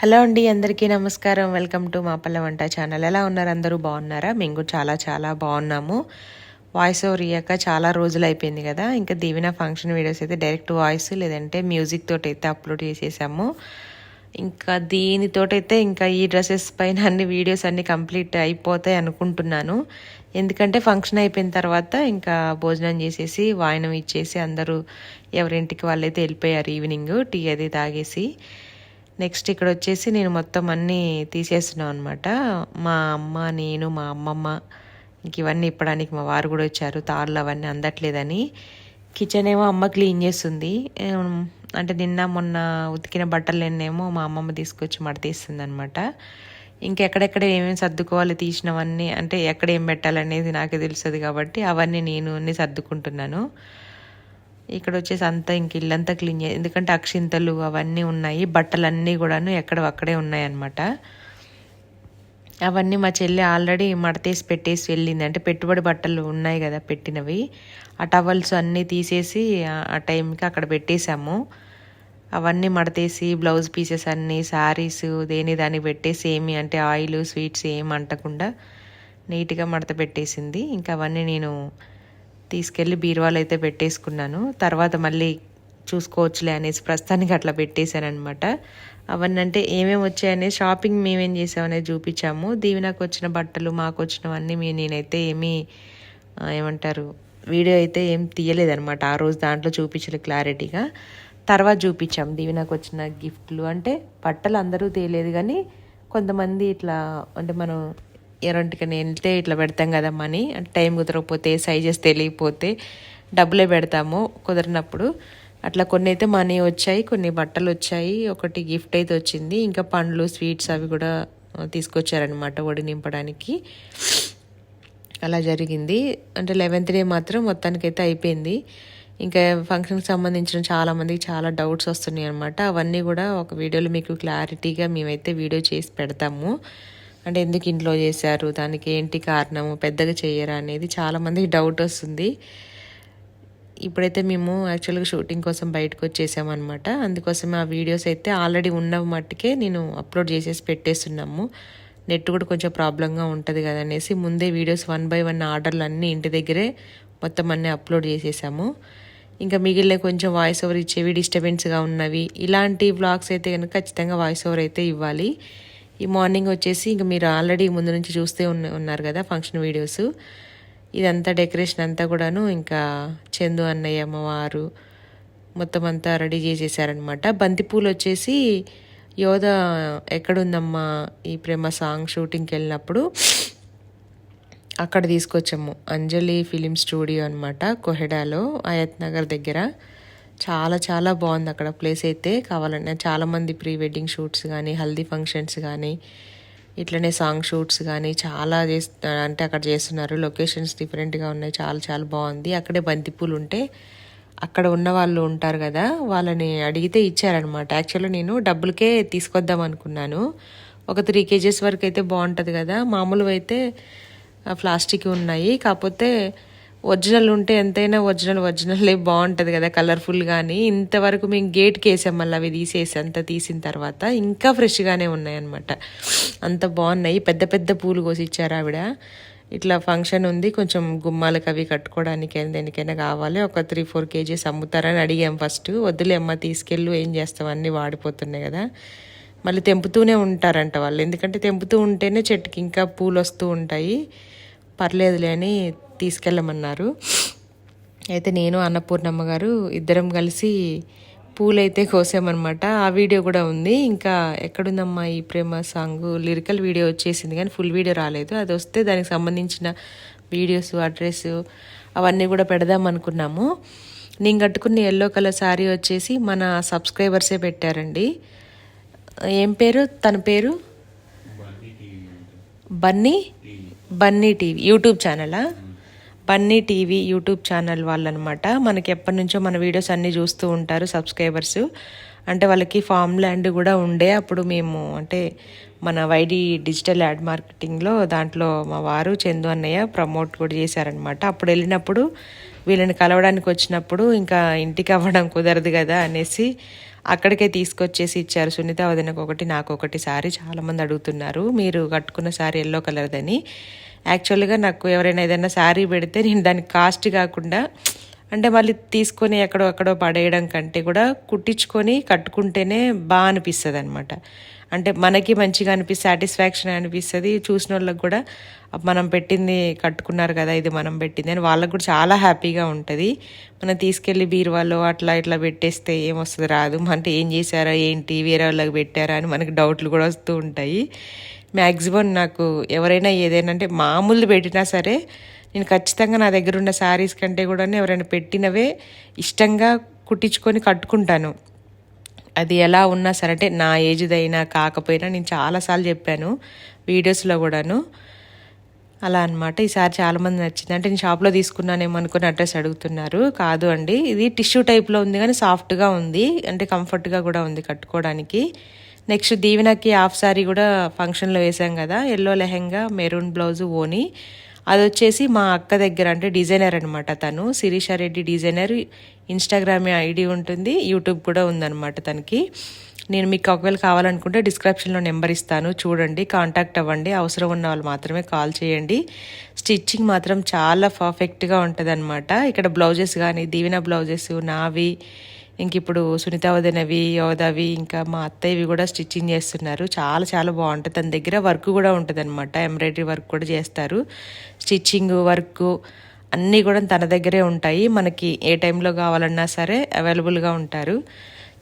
Hello అండి అందరికీ నమస్కారం. వెల్కమ్ టు మా పల్లె వంట ఛానల్. ఎలా ఉన్నారు? అందరూ బాగున్నారా? మేము కూడా చాలా చాలా బాగున్నాము. వాయిస్ ఓవర్ ఇయ్యాక చాలా రోజులు అయిపోయింది కదా. ఇంకా దీవెన ఫంక్షన్ వీడియోస్ అయితే డైరెక్ట్ వాయిస్ లేదంటే మ్యూజిక్ తోటి అయితే అప్లోడ్ చేసేసాము. ఇంకా దీనితోటైతే ఇంకా ఈ డ్రెస్సెస్ పైన అన్ని వీడియోస్ అన్ని కంప్లీట్ అయిపోతాయి అనుకుంటున్నాను. ఎందుకంటే ఫంక్షన్ అయిపోయిన తర్వాత ఇంకా భోజనం చేసేసి వాయనం ఇచ్చేసి అందరూ ఎవరింటికి వాళ్ళైతే వెళ్ళిపోయారు ఈవినింగ్ టీ అది తాగేసి. నెక్స్ట్ ఇక్కడ వచ్చేసి నేను మొత్తం అన్నీ తీసేస్తున్నాం అనమాట మా అమ్మ నేను మా అమ్మమ్మ ఇంక ఇవన్నీ ఇప్పడానికి మా వారు కూడా వచ్చారు. తాళ్ళు అవన్నీ అందట్లేదని. కిచెన్ ఏమో అమ్మ క్లీన్ చేస్తుంది. అంటే నిన్న మొన్న ఉతికిన బట్టలన్నేమో మా అమ్మమ్మ తీసుకొచ్చి మడతీస్తుంది అనమాట ఇంకెక్కడెక్కడ ఏమేమి సర్దుకోవాలి తీసినవన్నీ అంటే ఎక్కడ ఏం పెట్టాలనేది నాకు తెలుస్తుంది కాబట్టి అవన్నీ నేను అన్నీ సర్దుకుంటున్నాను. ఇక్కడ వచ్చేసి అంతా ఇంక ఇల్లంతా క్లీన్ చే ఎందుకంటే అక్షింతలు అవన్నీ ఉన్నాయి బట్టలన్నీ కూడాను ఎక్కడ అక్కడే ఉన్నాయి అన్నమాట అవన్నీ మా చెల్లి ఆల్రెడీ మడతేసి పెట్టేసి వెళ్ళింది. అంటే పెట్టుబడి బట్టలు ఉన్నాయి కదా పెట్టినవి. ఆ టవల్స్ అన్నీ తీసేసి ఆ- టైంకి అక్కడ పెట్టేశాము. అవన్నీ మడతేసి బ్లౌజ్ పీసెస్ అన్నీ శారీస్ దేని దాన్ని పెట్టేసి ఏమి అంటే ఆయిల్ స్వీట్స్ ఏమి అంటకుండా నీట్గా మడత పెట్టేసింది. ఇంకా అవన్నీ నేను తీసుకెళ్ళి బీరువాలో అయితే పెట్టేసుకున్నాను. తర్వాత మళ్ళీ చూసుకోవచ్చులే అనేసి ప్రస్తుతానికి అట్లా పెట్టేశానమాట అవన్నీ అంటే ఏమేమి వచ్చాయనే షాపింగ్ మేమేం చేసామనేది చూపించాము. దీవెనకు వచ్చిన బట్టలు మాకు వచ్చినవన్నీ మీ నేనైతే ఏమీ ఏమంటారు వీడియో అయితే ఏం తీయలేదనమాట ఆ రోజు దాంట్లో చూపించలేదు క్లారిటీగా. తర్వాత చూపించాం దీవెనకు వచ్చిన గిఫ్ట్లు. అంటే బట్టలు అందరూ తీయలేదు కానీ కొంతమంది ఇట్లా అంటే మనం ఎరంటికని వెళ్తే ఇట్లా పెడతాం కదా మనీ అంటే టైం కుదరకపోతే సైజెస్ తెలియకపోతే డబ్బులే పెడతాము కుదరినప్పుడు. అట్లా కొన్ని అయితే మనీ వచ్చాయి కొన్ని బట్టలు వచ్చాయి. ఒకటి గిఫ్ట్ అయితే వచ్చింది. ఇంకా పండ్లు స్వీట్స్ అవి కూడా తీసుకొచ్చారనమాట ఒడి నింపడానికి. అలా జరిగింది. అంటే లెవెన్త్ డే మాత్రం మొత్తానికైతే అయిపోయింది. ఇంకా ఫంక్షన్కి సంబంధించిన చాలామందికి చాలా డౌట్స్ వస్తున్నాయి అనమాట అవన్నీ కూడా ఒక వీడియోలో మీకు క్లారిటీగా మేమైతే వీడియో చేసి పెడతాము. అంటే ఎందుకు ఇంట్లో చేశారు? దానికి ఏంటి కారణము? పెద్దగా చేయరా అనేది చాలామందికి డౌట్ వస్తుంది. ఇప్పుడైతే మేము యాక్చువల్గా షూటింగ్ కోసం బయటకు వచ్చేసామన్నమాట అందుకోసం ఆ వీడియోస్ అయితే ఆల్రెడీ ఉన్న మట్టుకే నేను అప్లోడ్ చేసేసి పెట్టేస్తున్నాము. నెట్ కూడా కొంచెం ప్రాబ్లంగా ఉంటుంది కదా అనేసి ముందే వీడియోస్ వన్ బై వన్ ఆర్డర్లు అన్నీ ఇంటి దగ్గరే మొత్తం అన్నీ అప్లోడ్ చేసేసాము. ఇంకా మిగిలిన కొంచెం వాయిస్ ఓవర్ ఇచ్చేవి డిస్టర్బెన్స్గా ఉన్నవి. ఇలాంటి వ్లాగ్స్ అయితే కనుక ఖచ్చితంగా వాయిస్ ఓవర్ అయితే ఇవ్వాలి. ఈ మార్నింగ్ వచ్చేసి ఇంకా మీరు ఆల్రెడీ ముందు నుంచి చూస్తే ఉన్నారు కదా ఫంక్షన్ వీడియోస్. ఇదంతా డెకరేషన్ అంతా కూడాను ఇంకా చందు అన్నయ్య అమ్మవారు మొత్తం అంతా రెడీ చేసేసారనమాట బంతిపూలు వచ్చేసి యోధ ఎక్కడుందమ్మా ఈ ప్రేమ సాంగ్ షూటింగ్కి వెళ్ళినప్పుడు అక్కడ తీసుకొచ్చాము. అంజలి ఫిలిం స్టూడియో అనమాట కొహెడాలో ఆయత్ నగర్ దగ్గర. చాలా చాలా బాగుంది అక్కడ ప్లేస్ అయితే. కావాలంటే చాలామంది ప్రీ వెడ్డింగ్ షూట్స్ కానీ హల్దీ ఫంక్షన్స్ కానీ ఇట్లనే సాంగ్ షూట్స్ కానీ చాలా చేస్తు అంటే అక్కడ చేస్తున్నారు. లొకేషన్స్ డిఫరెంట్గా ఉన్నాయి. చాలా చాలా బాగుంది. అక్కడే బంతిపూలు ఉంటే అక్కడ ఉన్న వాళ్ళు ఉంటారు కదా వాళ్ళని అడిగితే ఇచ్చారనమాట యాక్చువల్లీ నేను డబ్బులకే తీసుకొద్దాం అనుకున్నాను. ఒక త్రీ కేజెస్ వరకు అయితే బాగుంటుంది కదా. మామూలుగా అయితే ప్లాస్టిక్ ఉన్నాయి. కాకపోతే ఒరిజినల్ ఉంటే ఎంతైనా ఒరిజినల్ ఒరిజినలే బాగుంటుంది కదా కలర్ఫుల్ కానీ ఇంతవరకు మేము గేట్కి వేసాం మళ్ళీ అవి తీసేసి అంత తీసిన తర్వాత. ఇంకా ఫ్రెష్గానే ఉన్నాయి అనమాట అంత బాగున్నాయి. పెద్ద పెద్ద పూలు కోసి ఇచ్చారు ఆవిడ. ఇట్లా ఫంక్షన్ ఉంది. కొంచెం గుమ్మాలకు అవి కట్టుకోవడానికి దేనికైనా కావాలి. ఒక త్రీ ఫోర్ కేజీస్ అమ్ముతారని అడిగాం ఫస్ట్ వద్దులే అమ్మ తీసుకెళ్ళు. ఏం చేస్తావు? అన్నీ వాడిపోతున్నాయి కదా. మళ్ళీ తెంపుతూనే ఉంటారంట వాళ్ళు. ఎందుకంటే తెంపుతూ ఉంటేనే చెట్టుకి ఇంకా పూలు వస్తూ ఉంటాయి. పర్లేదులే అని తీసుకెళ్ళమన్నారు. అయితే నేను అన్నపూర్ణమ్మ గారు ఇద్దరం కలిసి పూలైతే కోసామన్నమాట. ఆ వీడియో కూడా ఉంది. ఇంకా ఎక్కడుందమ్మా ఈ ప్రేమ సాంగ్? లిరికల్ వీడియో వచ్చేసింది కానీ ఫుల్ వీడియో రాలేదు. అది వస్తే దానికి సంబంధించిన వీడియోస్ అడ్రస్ అవన్నీ కూడా పెడదాం అనుకున్నాము. నేను కట్టుకున్న ఎల్లో కలర్ శారీ వచ్చేసి మన సబ్స్క్రైబర్సే పెట్టారండి. ఏం పేరు? తన పేరు? బన్నీ బన్నీ టీవీ యూట్యూబ్ ఛానలా బన్నీ టీవీ యూట్యూబ్ ఛానల్ వాళ్ళనమాట. మనకి ఎప్పటి నుంచో మన వీడియోస్ అన్నీ చూస్తూ ఉంటారు సబ్స్క్రైబర్స్. అంటే వాళ్ళకి ఫామ్ ల్యాండ్ కూడా ఉండే. అప్పుడు మేము అంటే మన వైడి డిజిటల్ యాడ్ మార్కెటింగ్లో దాంట్లో మా వారు చందు అన్నయ్య ప్రమోట్ కూడా చేశారనమాట. అప్పుడు వెళ్ళినప్పుడు వీళ్ళని కలవడానికి వచ్చినప్పుడు ఇంకా ఇంటికి అవ్వడం కుదరదు కదా అనేసి అక్కడికే తీసుకొచ్చేసి ఇచ్చారు. సునీత వదినకు ఒకటి నాకు ఒకటి సారీ. చాలామంది అడుగుతున్నారు మీరు కట్టుకున్న సారీ ఎల్లో కలర్దని. యాక్చువల్గా నాకు ఎవరైనా ఏదైనా శారీ పెడితే నేను దానికి కాస్ట్ కాకుండా అంటే మళ్ళీ తీసుకొని ఎక్కడో అక్కడో పడేయడం కంటే కూడా కుట్టించుకొని కట్టుకుంటేనే బాగా అనిపిస్తుంది అనమాట అంటే మనకి మంచిగా అనిపిస్తుంది సాటిస్ఫాక్షన్ అనిపిస్తుంది. చూసిన వాళ్ళకి కూడా మనం పెట్టింది కట్టుకున్నారు కదా ఇది మనం పెట్టింది అని వాళ్ళకు కూడా చాలా హ్యాపీగా ఉంటుంది. మనం తీసుకెళ్ళి బీరువాలో అట్లా ఇట్లా పెట్టేస్తే ఏమొస్తుంది? రాదు. అంటే ఏం చేశారా? ఏంటి? వేరే వాళ్ళకి పెట్టారా? అని మనకి డౌట్లు కూడా వస్తూ ఉంటాయి. మ్యాక్సిమం నాకు ఎవరైనా ఏదైనా అంటే మామూలు పెట్టినా సరే నేను ఖచ్చితంగా నా దగ్గర ఉన్న శారీస్ కంటే కూడా ఎవరైనా పెట్టినవే ఇష్టంగా కుట్టించుకొని కట్టుకుంటాను. అది ఎలా ఉన్నా సరే అంటే నా ఏజ్దైనా కాకపోయినా నేను చాలాసార్లు చెప్పాను వీడియోస్లో కూడాను. అలా అనమాట ఈసారి చాలామంది నచ్చింది. అంటే నేను షాప్లో తీసుకున్నానేమో అనుకుని అడ్రస్ అడుగుతున్నారు. కాదు అండి. ఇది టిష్యూ టైప్లో ఉంది కానీ సాఫ్ట్గా ఉంది. అంటే కంఫర్ట్గా కూడా ఉంది కట్టుకోవడానికి. నెక్స్ట్ దీవెనకి హాఫ్ సారీ కూడా ఫంక్షన్లో వేసాం కదా ఎల్లో లెహెంగా మెరూన్ బ్లౌజు ఓని. అది వచ్చేసి మా అక్క దగ్గర అంటే డిజైనర్ అనమాట తను Sirisha Reddy designer. Instagram ID ఉంటుంది యూట్యూబ్ కూడా ఉందన్నమాట తనకి. నేను మీకు ఒకవేళ కావాలనుకుంటే డిస్క్రిప్షన్లో నెంబర్ ఇస్తాను చూడండి కాంటాక్ట్ అవ్వండి అవసరం ఉన్న వాళ్ళు మాత్రమే కాల్ చేయండి. స్టిచ్చింగ్ మాత్రం చాలా పర్ఫెక్ట్గా ఉంటుంది అనమాట ఇక్కడ బ్లౌజెస్ కానీ దీవెన బ్లౌజెస్ నావి ఇంక ఇప్పుడు సునీత వదినవి యోధవి ఇంకా మా అత్తయ్యవి కూడా స్టిచ్చింగ్ చేస్తున్నారు. చాలా చాలా బాగుంటుంది. తన దగ్గర వర్క్ కూడా ఉంటుంది అనమాట ఎంబ్రాయిడరీ వర్క్ కూడా చేస్తారు. స్టిచ్చింగ్ వర్క్ అన్నీ కూడా తన దగ్గరే ఉంటాయి. మనకి ఏ టైంలో కావాలన్నా సరే అవైలబుల్గా ఉంటారు.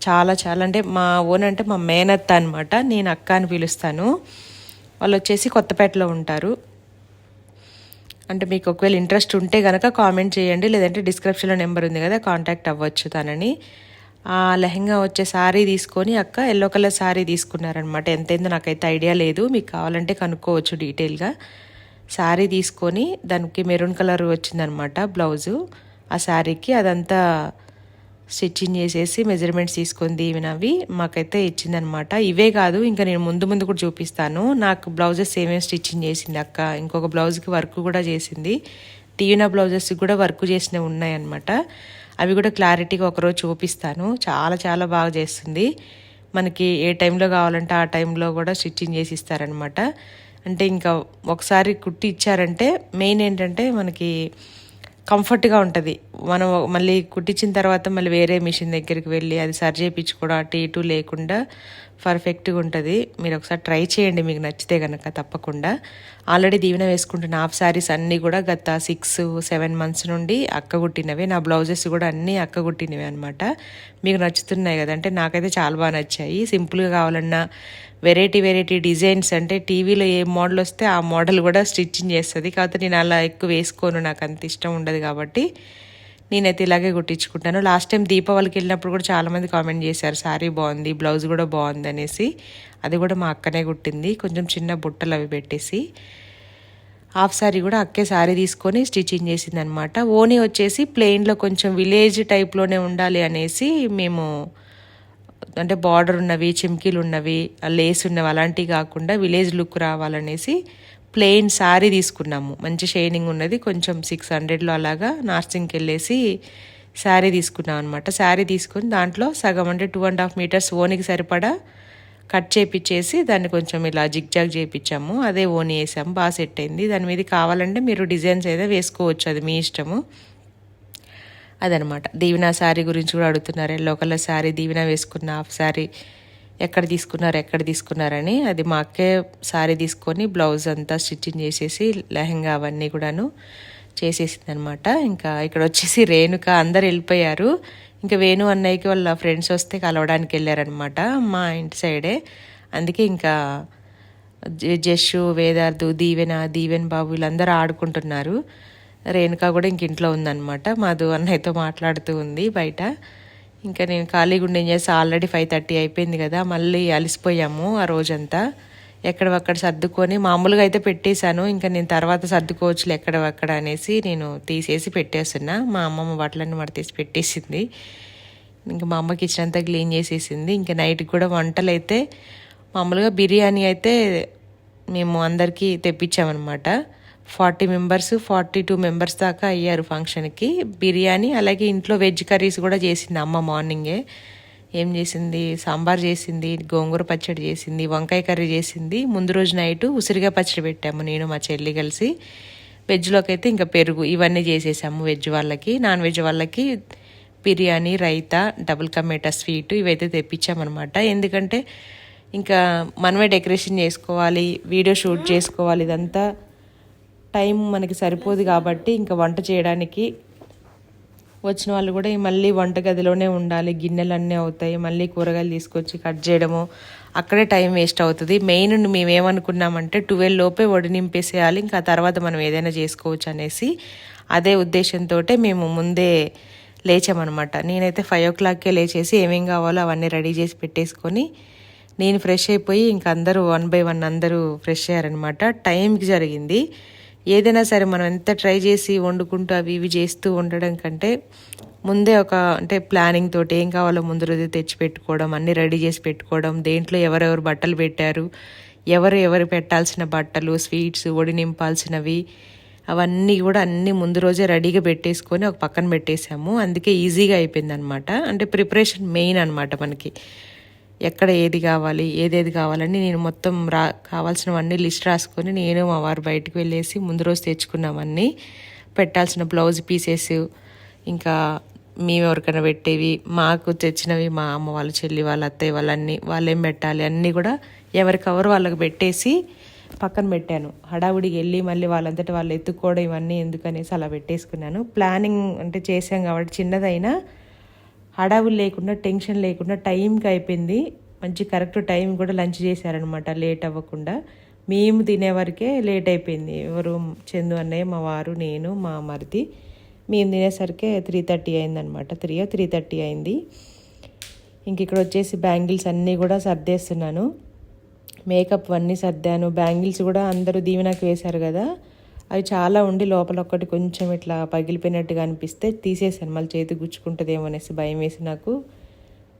చాలా చాలా అంటే మా ఓన్ అంటే మా మేనత్త అనమాట నేను అక్క అని పిలుస్తాను. వాళ్ళు వచ్చేసి కొత్తపేటలో ఉంటారు. అంటే మీకు ఒకవేళ ఇంట్రెస్ట్ ఉంటే కనుక కామెంట్ చేయండి. లేదంటే డిస్క్రిప్షన్లో నెంబర్ ఉంది కదా కాంటాక్ట్ అవ్వచ్చు తనని. ఆ లెహంగా వచ్చే శారీ తీసుకొని అక్క ఎల్లో కలర్ శారీ తీసుకున్నారనమాట ఎంతైందో నాకైతే ఐడియా లేదు. మీకు కావాలంటే కనుక్కోవచ్చు డీటెయిల్గా శారీ తీసుకొని దానికి మెరూన్ కలర్ వచ్చిందనమాట బ్లౌజు ఆ శారీకి అదంతా స్టిచ్చింగ్ చేసేసి మెజర్మెంట్స్ తీసుకుంది అవి మాకైతే ఇచ్చిందనమాట ఇవే కాదు ఇంకా నేను ముందు ముందు కూడా చూపిస్తాను. నాకు బ్లౌజెస్ ఏమేమి స్టిచ్చింగ్ చేసింది అక్క? ఇంకొక బ్లౌజ్కి వర్క్ కూడా చేసింది. టీనా బ్లౌజెస్కి కూడా వర్క్ చేసినవి ఉన్నాయన్నమాట. అవి కూడా క్లారిటీగా ఒకరోజు చూపిస్తాను. చాలా చాలా బాగా చేస్తుంది. మనకి ఏ టైంలో కావాలంటే ఆ టైంలో కూడా స్టిచ్చింగ్ చేసి ఇస్తారనమాట అంటే ఇంకా ఒకసారి కుట్టి ఇచ్చారంటే మెయిన్ ఏంటంటే మనకి కంఫర్ట్గా ఉంటుంది. మనం మళ్ళీ కుట్టించిన తర్వాత మళ్ళీ వేరే మిషన్ దగ్గరికి వెళ్ళి అది సరి చేయించుకోవడం అటు ఇటు లేకుండా పర్ఫెక్ట్గా ఉంటుంది. మీరు ఒకసారి ట్రై చేయండి మీకు నచ్చితే కనుక తప్పకుండా. ఆల్రెడీ దీవెన వేసుకుంటున్న హాఫ్ శారీస్ అన్నీ కూడా గత సిక్స్ సెవెన్ మంత్స్ నుండి అక్క కుట్టినవి. నా బ్లౌజెస్ కూడా అన్నీ అక్క కుట్టినవి అనమాట మీకు నచ్చుతున్నాయి కదా అంటే నాకైతే చాలా బాగా నచ్చాయి. సింపుల్గా కావాలన్నా వెరైటీ వెరైటీ డిజైన్స్ అంటే టీవీలో ఏ మోడల్ వస్తే ఆ మోడల్ కూడా స్టిచ్చింగ్ చేస్తుంది. కాకపోతే నేను అలా ఎక్కువ వేసుకోను నాకు అంత ఇష్టం ఉండదు కాబట్టి. నేనైతే ఇలాగే కుట్టించుకుంటాను లాస్ట్ టైం దీపావళికి వెళ్ళినప్పుడు కూడా చాలామంది కామెంట్ చేశారు శారీ బాగుంది బ్లౌజ్ కూడా బాగుంది అనేసి. అది కూడా మా అక్కనే కుట్టింది. కొంచెం చిన్న బుట్టలు అవి పెట్టేసి. హాఫ్ శారీ కూడా అక్కే శారీ తీసుకొని స్టిచ్చింగ్ చేసింది అనమాట ఓనీ వచ్చేసి ప్లెయిన్లో కొంచెం విలేజ్ టైప్లోనే ఉండాలి అనేసి మేము అంటే బార్డర్ ఉన్నవి చిమ్కీలు ఉన్నవి లేస్ ఉన్నవి అలాంటివి కాకుండా విలేజ్ లుక్ రావాలనేసి ప్లెయిన్ శారీ తీసుకున్నాము. మంచి షైనింగ్ ఉన్నది. కొంచెం సిక్స్ హండ్రెడ్లో అలాగా నార్సింగ్కి వెళ్ళేసి శారీ తీసుకున్నాం అనమాట శారీ తీసుకుని దాంట్లో సగం అంటే టూ అండ్ హాఫ్ మీటర్స్ ఓనికి సరిపడా కట్ చేపించేసి దాన్ని కొంచెం ఇలా జిగ్జాగ్ చేయించాము అదే ఓని వేసాము. బాగా సెట్ అయింది. దాని మీద కావాలంటే మీరు డిజైన్స్ అయితే వేసుకోవచ్చు. అది మీ ఇష్టము. అదనమాట దీవెన శారీ గురించి కూడా అడుగుతున్నారు. ఎల్లో కలర్ శారీ దీవెన వేసుకున్న హాఫ్ శారీ ఎక్కడ తీసుకున్నారు ఎక్కడ తీసుకున్నారని. అది మా అక్కే సారీ తీసుకొని బ్లౌజ్ అంతా స్టిచ్చింగ్ చేసేసి లెహంగా అవన్నీ కూడాను చేసేసింది అనమాట ఇంకా ఇక్కడ వచ్చేసి రేణుక అందరు వెళ్ళిపోయారు. ఇంకా వేణు అన్నయ్యకి వాళ్ళ ఫ్రెండ్స్ వస్తే కలవడానికి వెళ్ళారనమాట మా ఇంటి సైడే. అందుకే ఇంకా జస్సు వేదార్థు దీవెన దీవెన్ బాబు వీళ్ళందరూ ఆడుకుంటున్నారు. రేణుక కూడా ఇంక ఇంట్లో ఉందన్నమాట మాధు అన్నయ్యతో మాట్లాడుతూ ఉంది బయట. ఇంకా నేను ఖాళీగా ఉండి ఏం ఆల్రెడీ ఫైవ్ థర్టీ అయిపోయింది కదా మళ్ళీ అలసిపోయాము ఆ రోజంతా. ఎక్కడవక్కడ సర్దుకొని మామూలుగా అయితే పెట్టేశాను ఇంకా నేను తర్వాత సర్దుకోవచ్చులే ఎక్కడవక్కడ అనేసి నేను తీసేసి పెట్టేస్తున్నా. మా అమ్మమ్మ బట్టలన్నీ మడతీసి పెట్టేసింది. ఇంకా మా అమ్మకి ఇచ్చినంత క్లీన్ చేసేసింది. ఇంకా నైట్కి కూడా వంటలు అయితే మామూలుగా బిర్యానీ అయితే మేము అందరికీ తెప్పించామన్నమాట. Forty members forty two members దాకా అయ్యారు ఫంక్షన్కి బిర్యానీ అలాగే ఇంట్లో వెజ్ కర్రీస్ కూడా చేసింది అమ్మ మార్నింగే. ఏం చేసింది? సాంబార్ చేసింది గోంగూర పచ్చడి చేసింది వంకాయ కర్రీ చేసింది. ముందు రోజు నైట్ ఉసిరిగా పచ్చడి పెట్టాము నేను మా చెల్లి కలిసి. వెజ్లోకి అయితే ఇంకా పెరుగు ఇవన్నీ చేసేసాము వెజ్ వాళ్ళకి. నాన్ వెజ్ వాళ్ళకి బిర్యానీ రైతా డబుల్ కమేటా స్వీట్ ఇవైతే తెప్పించామన్నమాట. ఎందుకంటే ఇంకా మనమే డెకరేషన్ చేసుకోవాలి వీడియో షూట్ చేసుకోవాలి ఇదంతా. టైం మనకి సరిపోదు కాబట్టి ఇంకా వంట చేయడానికి వచ్చిన వాళ్ళు కూడా మళ్ళీ వంటగదిలోనే ఉండాలి. గిన్నెలు అన్నీ అవుతాయి. మళ్ళీ కూరగాయలు తీసుకొచ్చి కట్ చేయడము. అక్కడే టైం వేస్ట్ అవుతుంది. మెయిన్ మేము ఏమనుకున్నామంటే ట్వెల్వ్ లోపే వడి నింపేసేయాలి. ఇంకా తర్వాత మనం ఏదైనా చేసుకోవచ్చు అనేసి అదే ఉద్దేశంతో మేము ముందే లేచామన్నమాట. నేనైతే ఫైవ్ ఓ క్లాక్కే లేచేసి ఏమేం కావాలో అవన్నీ రెడీ చేసి పెట్టేసుకొని నేను ఫ్రెష్ అయిపోయి ఇంక అందరూ వన్ బై వన్ అందరూ ఫ్రెష్ అయ్యారనమాట టైంకి జరిగింది. ఏదైనా సరే మనం ఎంత ట్రై చేసి వండుకుంటూ అవి ఇవి చేస్తూ ఉండడం కంటే ముందే ఒక అంటే ప్లానింగ్ తోటి ఏం కావాలో ముందు రోజు తెచ్చి పెట్టుకోవడం అన్నీ రెడీ చేసి పెట్టుకోవడం దేంట్లో ఎవరెవరు బట్టలు పెట్టారు ఎవరు ఎవరు పెట్టాల్సిన బట్టలు స్వీట్స్ ఒడి నింపాల్సినవి అవన్నీ కూడా అన్నీ ముందు రోజే రెడీగా పెట్టేసుకొని ఒక పక్కన పెట్టేసాము అందుకే ఈజీగా అయిపోయింది అనమాట అంటే ప్రిపరేషన్ మెయిన్ అనమాట మనకి. ఎక్కడ ఏది కావాలి ఏదేది కావాలని నేను మొత్తం రా కావాల్సినవన్నీ లిస్ట్ రాసుకొని నేను మా వారు బయటకు వెళ్ళేసి ముందు రోజు తెచ్చుకున్నామన్నీ పెట్టాల్సిన బ్లౌజ్ పీసెస్ ఇంకా మేము ఎవరికైనా పెట్టేవి మాకు తెచ్చినవి మా అమ్మ వాళ్ళ చెల్లి వాళ్ళ అత్తయ్య వాళ్ళన్నీ వాళ్ళేం పెట్టాలి అన్నీ కూడా ఎవరికెవరు వాళ్ళకి పెట్టేసి పక్కన పెట్టాను. హడావుడికి వెళ్ళి మళ్ళీ వాళ్ళంతటి వాళ్ళు ఎత్తుక్కోవడం ఇవన్నీ ఎందుకనేసి అలా పెట్టేసుకున్నాను. ప్లానింగ్ అంటే చేసాం కాబట్టి చిన్నదైనా హడావులు లేకుండా టెన్షన్ లేకుండా టైంకి అయిపోయింది. మంచి కరెక్ట్ టైం కూడా లంచ్ చేశారనమాట లేట్ అవ్వకుండా. మేము తినేవరకే లేట్ అయిపోయింది. ఎవరు? చందు అన్నయ్య మా వారు నేను మా మరిది. మేము తినేసరికే త్రీ థర్టీ అయిందనమాట త్రీ త్రీ థర్టీ అయింది. ఇంక ఇక్కడ వచ్చేసి బ్యాంగిల్స్ అన్నీ కూడా సర్దేస్తున్నాను. మేకప్ అన్నీ సర్దాను. బ్యాంగిల్స్ కూడా అందరూ దీవెనకు వేశారు కదా. అవి చాలా ఉండి లోపల ఒక్కటి కొంచెం ఇట్లా పగిలిపోయినట్టుగా అనిపిస్తే తీసేసాను మళ్ళీ చేతి గుచ్చుకుంటుందేమో అనేసి భయం వేసి నాకు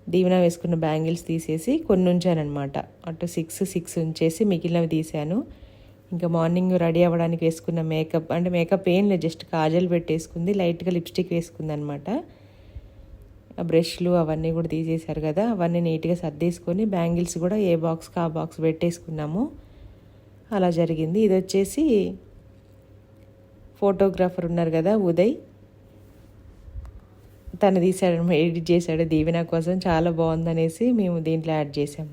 దీవెన వేసుకున్న బ్యాంగిల్స్ తీసేసి కొన్ని ఉంచానమాట అటు సిక్స్ సిక్స్ ఉంచేసి మిగిలినవి తీశాను. ఇంకా మార్నింగ్ రెడీ అవ్వడానికి వేసుకున్న మేకప్ అంటే మేకప్ ఏం లేదు జస్ట్ కాజల్ పెట్టేసుకుంది లైట్గా లిప్స్టిక్ వేసుకుంది అనమాట ఆ బ్రష్లు అవన్నీ కూడా తీసేశారు కదా అవన్నీ నీట్గా సర్దేసుకొని బ్యాంగిల్స్ కూడా ఏ బాక్స్కి ఆ బాక్స్ పెట్టేసుకున్నాము. అలా జరిగింది. ఇది వచ్చేసి ఫోటోగ్రాఫర్ ఉన్నారు కదా ఉదయ్. తను తీసాడు ఎడిట్ చేశాడు దీవెన కోసం చాలా బాగుందనేసి మేము దీంట్లో యాడ్ చేసాం